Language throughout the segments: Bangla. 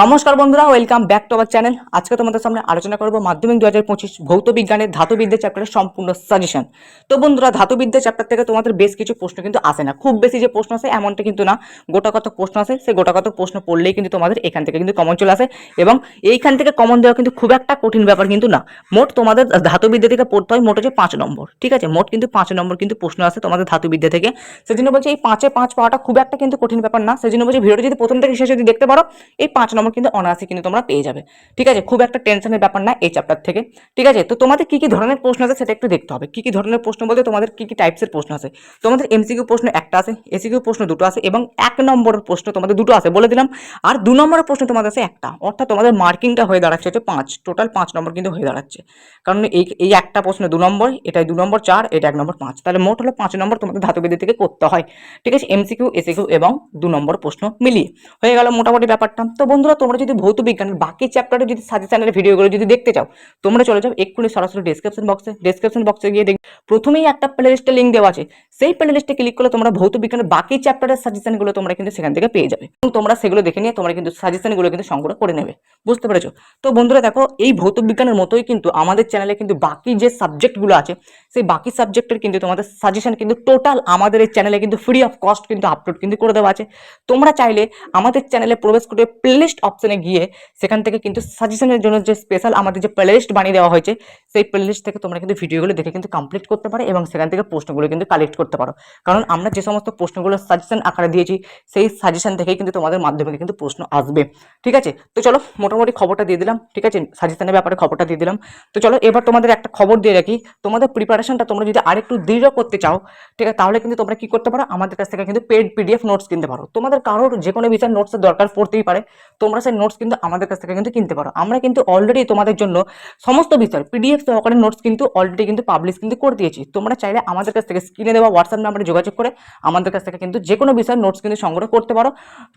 নমস্কার বন্ধুরা welcome back to our channel আজকে তোমাদের সামনে আলোচনা করব মাধ্যমিক দু হাজার পঁচিশ ভৌত বিজ্ঞানের ধাতুবিদ্যা চ্যাপ্টারের সম্পূর্ণ সাজেশন তো বন্ধুরা, ধাতুবিদ্যা চ্যাপ্টার থেকে তোমাদের বেশ কিছু প্রশ্ন কিন্তু আসে না। খুব বেশি যে প্রশ্ন আসে, এমনটা কিন্তু না। গোটা কত প্রশ্ন আসে, সে গোটা কত প্রশ্ন পড়লেই কিন্তু তোমাদের এখান থেকে কিন্তু কমন চলে আসে এবং এইখান থেকে কমন দেওয়া কিন্তু খুব একটা কঠিন ব্যাপার কিন্তু না। মোট তোমাদের ধাতুবিদ্যা থেকে পড়তে হয় মোট হচ্ছে পাঁচ নম্বর, ঠিক আছে? মোট কিন্তু পাঁচ নম্বর কিন্তু প্রশ্ন আসে তোমাদের ধাতুবিদ্যা থেকে। সেজন্য বলছি এই পাঁচে পাঁচ পাওয়াটা খুব একটা কিন্তু কঠিন ব্যাপার না। সেজন্য বলছি ভিডিওটা যদি প্রথম থেকে শেষ যদি দেখতে পারো, এই পাঁচ নম্বর কিন্তু অনায়াসে কিন্তু তোমরা পেয়ে যাবে। ঠিক আছে? খুব একটা টেনশনের ব্যাপার না এই চ্যাপ্টার থেকে। ঠিক আছে? তো তোমাদের কি কি ধরনের প্রশ্ন আছে সেটা একটু দেখতে হবে। কি কি ধরনের প্রশ্ন বলতে তোমাদের কি কি টাইপসের প্রশ্ন আছে? তোমাদের এমসিকিউ প্রশ্ন একটা আছে এসিকিউ প্রশ্ন দুটো আছে এবং এক নম্বরের প্রশ্ন তোমাদের দুটো আছে বলে দিলাম। আর দু নম্বরের প্রশ্ন তোমাদের আছে একটা। অর্থাৎ তোমাদের মার্কিংটা হয়ে দাঁড়াচ্ছে হচ্ছে পাঁচ। টোটাল পাঁচ নম্বর কিন্তু হয়ে দাঁড়াচ্ছে। কারণ এই এই একটা প্রশ্ন দু নম্বর, এটাই দু নম্বর চার, এটা এক নম্বর পাঁচ। তাহলে মোট হলো পাঁচ নম্বর তোমাদের ধাতুবিদ্যা থেকে করতে হয়। ঠিক আছে? এমসিকিউ এসিকিউ এবং দু নম্বর প্রশ্ন মিলিয়ে। হয়ে গেল মোটামুটি ব্যাপারটা। তো বন্ধুরা, তোমরা যদি ভৌত বিজ্ঞানের বাকি চ্যাপ্টারে যদি সাজেশনের ভিডিওগুলো যদি দেখতে চাও, তোমরা চলে যাও এক্ষুনি সরাসরি ডেসক্রিপশন বক্সে ডেসক্রিপশন বক্সে গিয়ে দেখ প্রথমেই একটা প্লে লিস্টের লিঙ্ক দেওয়া আছে। সেই প্লে লিস্টে ক্লিক করলে তোমরা ভৌত বিজ্ঞানের বাকি চ্যাপ্টারের সাজেশনগুলো তোমরা কিন্তু সেখান থেকে পেয়ে যাবে। এবং তোমরা সেগুলো দেখে নিয়ে তোমরা কিন্তু সাজেশনগুলো কিন্তু সংগ্রহ করে নেবে। বুঝতে পেরেছ? তো বন্ধুরা, দেখো, এই ভৌত বিজ্ঞানের মতোই কিন্তু আমাদের চ্যানেলে কিন্তু বাকি যে সাবজেক্টগুলো আছে, সেই বাকি সাবজেক্টের কিন্তু তোমাদের সাজেশন কিন্তু টোটাল আমাদের এই চ্যানেলে কিন্তু ফ্রি অফ কস্ট কিন্তু আপলোড কিন্তু করে দেওয়া আছে। তোমরা চাইলে আমাদের চ্যানেলে প্রবেশ করে প্লেলিস্ট অপশনে গিয়ে সেখান থেকে কিন্তু সাজেশনের জন্য যে স্পেশাল আমাদের যে প্লেলিস্ট বানিয়ে দেওয়া হয়েছে, সেই প্লেলিস্ট থেকে তোমরা কিন্তু ভিডিওগুলো দেখে কিন্তু কমপ্লিট করতে পারো এবং সেখান থেকে প্রশ্নগুলো কিন্তু কালেক্ট করতে পারো। কারণ আমরা যে সমস্ত প্রশ্নগুলো সাজেশন আকারে দিয়েছি, সেই সাজেশন থেকেই কিন্তু তোমাদের মাধ্যমে কিন্তু প্রশ্ন আসবে। ঠিক আছে? তো চলো, মোটামুটি খবরটা দিয়ে দিলাম। ঠিক আছে? সাজেশনের ব্যাপারে খবরটা দিয়ে দিলাম। তো চলো, এবার তোমাদের একটা খবর দিয়ে রাখি। তোমাদের প্রিপারেশনটা তোমরা যদি আরেকটু দৃঢ় করতে চাও, ঠিক আছে? তাহলে কিন্তু তোমরা কি করতে পারো? আমাদের কাছ থেকে কিন্তু পেড পিডিএফ নোটস কিনতে পারো। তোমাদের কারোর যে কোনো বিষয়ের নোটসের দরকার পড়তেই পারে। তোমরা সেই নোটস কিন্তু আমাদের কাছ থেকে কিন্তু কিনতে পারো। আমরা কিন্তু অলরেডি তোমাদের জন্য সমস্ত বিষয় পিডিএফ সহকারে নোটস কিন্তু অলরেডি কিন্তু পাবলিশ কিন্তু করে দিয়েছি। তোমরা চাইলে আমাদের কাছ থেকে স্ক্রিনে দেওয়া হোয়াটসঅ্যাপ নাম্বারে যোগাযোগ করে আমাদের কাছ থেকে কিন্তু যে কোনো বিষয়ের নোটস কিন্তু সংগ্রহ করতে পারো।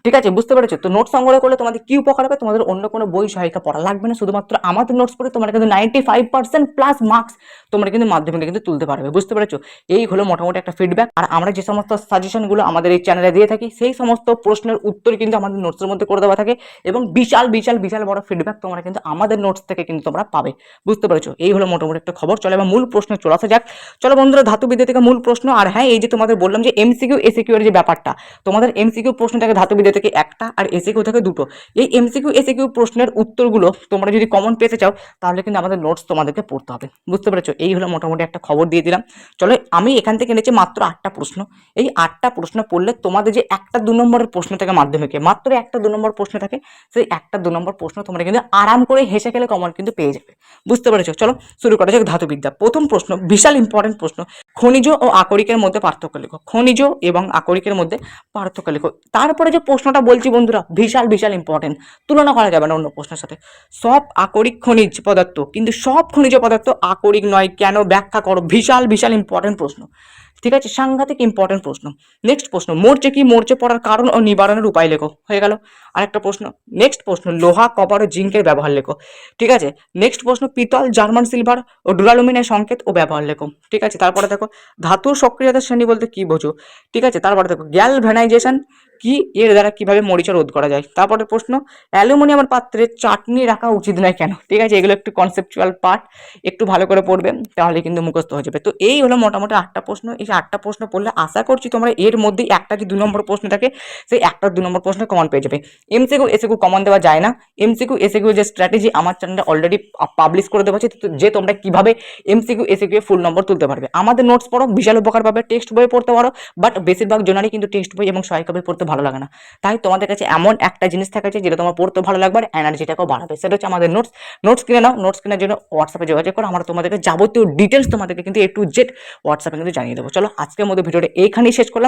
ঠিক আছে? বুঝতে পেরেছ? তো নোটস সংগ্রহ করলে তোমাদের কি উপকার হবে? তোমাদের অন্য কোনো বই সহায়িকা পড়া লাগবে না। শুধুমাত্র আমাদের নোটস পড়ে তোমরা কিন্তু ninety five percent plus marks তোমরা কিন্তু মাধ্যমিকে কিন্তু তুলতে পারবে। বুঝতে পেরেছ? এই হলো মোটামুটি একটা ফিডব্যাক আর আমরা যে সমস্ত সাজেশনগুলো আমাদের এই চ্যানেলে দিয়ে থাকি, সেই সমস্ত প্রশ্নের উত্তর কিন্তু আমাদের নোটসের মধ্যে করে দেওয়া থাকে। এবং বিশাল বিশাল বিশাল বড় ফিডব্যাক তোমরা কিন্তু আমাদের নোটস থেকে কিন্তু তোমরা পাবে। বুঝতে পেরেছ? এই হলো মোটামুটি একটা খবর। চলো এবার মূল প্রশ্নে চলে আসা যাক। চলো বন্ধুরা ধাতুবিদ্যা থেকে মূল প্রশ্ন। আর হ্যাঁ এই যে তোমাদের বললাম যে এমসিকিউ এসিকিউ এর যে ব্যাপারটা, তোমাদের এমসিকিউ প্রশ্নটাকে ধাতুবিদ্যা থেকে একটা আর এসিকিউ থেকে দুটো। এই এমসিকিউ এসিকিউ প্রশ্নের উত্তরগুলো তোমরা যদি কমন পেতে চাও, তাহলে কিন্তু আমাদের নোটস তোমাদেরকে পড়তে হবে। বুঝতে পেরেছ? এই হলো মোটামুটি একটা খবর দিয়ে দিলাম। চলো, আমি এখান থেকে এনেছি মাত্র আটটা প্রশ্ন। এই আটটা প্রশ্ন পড়লে তোমাদের যে একটা দু নম্বরের প্রশ্ন থাকে মাধ্যমিকে, মাত্র একটা দু নম্বর প্রশ্ন থাকে সেই একটা দু নম্বর প্রশ্ন তোমরা কিন্তু আরাম করে হেসে খেলে কমন কিন্তু পেয়ে যাবে। বুঝতে পেরেছ? চলো শুরু করা যাক ধাতুবিদ্যা। প্রথম প্রশ্ন, বিশাল ইম্পর্টেন্ট প্রশ্ন। খনিজ ও আকরিকের মধ্যে পার্থক্য লেখো। খনিজ এবং আকরিকের মধ্যে পার্থক্য লেখো। তারপরে যে প্রশ্নটা বলছি বন্ধুরা, বিশাল বিশাল ইম্পর্টেন্ট তুলনা করা যাবে না অন্য প্রশ্নের সাথে। সব আকরিক খনিজ পদার্থ, কিন্তু সব খনিজ পদার্থ আকরিক নয়। কেন? ব্যাখ্যা করো। বিশাল বিশাল ইম্পর্টেন্ট প্রশ্ন। ঠিক আছে? সাংঘাতিক ইম্পর্টেন্ট প্রশ্ন। নেক্সট প্রশ্ন, মরচে কি মরচে পড়ার কারণ ও নিবারণের উপায় লেখো। হয়ে গেল। আরেকটা প্রশ্ন নেক্সট প্রশ্ন, লোহা, কপার ও জিঙ্কের ব্যবহার লেখো। ঠিক আছে? নেক্সট প্রশ্ন, পিতল, জার্মান, সিলভার ও ডুরালুমিনের সংকেত ও ব্যবহার লেখো। ঠিক আছে? তারপরে দেখো ধাতুর সক্রিয়তার শ্রেণি বলতে কি বোঝো? ঠিক আছে? তারপরে দেখো, গ্যালভেনাইজেশন কি এর দ্বারা কীভাবে মরিচা রোধ করা যায়? তারপরে প্রশ্ন অ্যালুমিনিয়ামের পাত্রে চাটনি রাখা উচিত নয় কেন? ঠিক আছে, এগুলো একটু কনসেপচুয়াল পার্ট একটু ভালো করে পড়বে, তাহলে কিন্তু মুখস্থ হয়ে যাবে। তো এই হলো মোটামুটি আটটা প্রশ্ন, এই আটটা প্রশ্ন পড়লে আশা করছি তোমরা এর মধ্যে একটা যে দু নম্বর প্রশ্ন থাকে, সেই একটা দু নম্বর প্রশ্ন কমন পেয়ে যাবে। এমসিকিউ এসিকিউ কমন দেওয়া যায় না। এমসিকিউ এসিকিউ যে স্ট্র্যাটেজি আমার চ্যানেলে অলরেডি পাবলিশ করে দেওয়া আছে যে তোমরা কীভাবে এমসিকিউ এসিকিউ ফুল নম্বর তুলতে পারবে। আমাদের নোটস পড়ো, বিশাল উপকার পাবে টেক্সট বই পড়তে পারো বাট বেশিরভাগ জনারই কিন্তু টেক্সট বই এবং সহায়িকা বই পড়তে ভালো লাগে না। তাই তোমাদের কাছে এমন একটা জিনিস থাকা চাই, যেটা তোমার পড়তে ভালো লাগবে আর এনার্জিটাকেও বাড়াবে। সেটা হচ্ছে আমাদের নোটস নোটস কিনে নাও। নোটস কেনার জন্য হোয়াটসঅ্যাপে যোগাযোগ করো। আমরা তোমাদেরকে যাবতীয় ডিটেলস তোমাদেরকে কিন্তু এ টু জেড হোয়াটসঅ্যাপে কিন্তু জানিয়ে দেবো। চলো, আজকের মধ্যে ভিডিওটা এইখানেই শেষ করলাম।